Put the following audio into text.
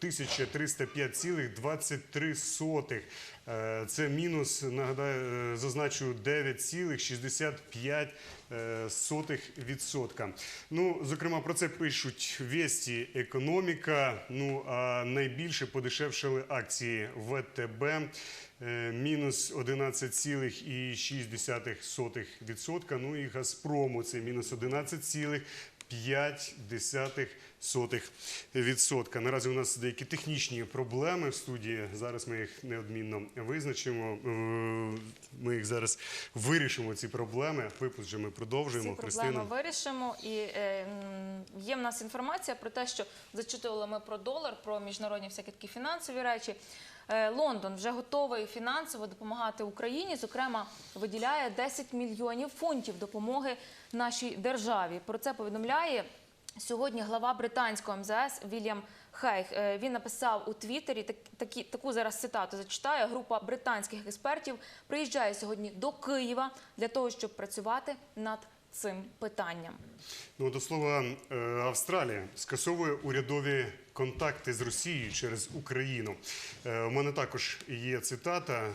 1305,23. Е, Це мінус, нагадаю, е, зазначу 9,65 е, сотих відсотка. Ну, зокрема, про це пишуть Весті економіка. Ну а найбільше подешевшили акції ВТБ. Мінус 11,6%. Ну і Газпрому це мінус 11,5%. Наразі у нас деякі технічні проблеми в студії. Зараз ми їх неодмінно визначимо. Е, Ми їх зараз вирішимо, ці проблеми. Випуск же ми Ці продовжуємо. проблеми вирішимо. І е, є в нас інформація про те, що зачитували ми про долар, про міжнародні всякі такі фінансові речі. Е, Лондон вже готовий фінансово допомагати Україні. Зокрема, виділяє 10 мільйонів фунтів допомоги нашій державі. Про це повідомляє сьогодні глава британського МЗС Вільям Хейг. Е, Він написав у Твіттері такі, таку зараз цитату зачитаю. Група британських експертів приїжджає сьогодні до Києва для того, щоб працювати над цим питанням. Ну, до слова, е, Австралія скасовує урядові контакти з Росією через Україну. Е, У мене також є цитата.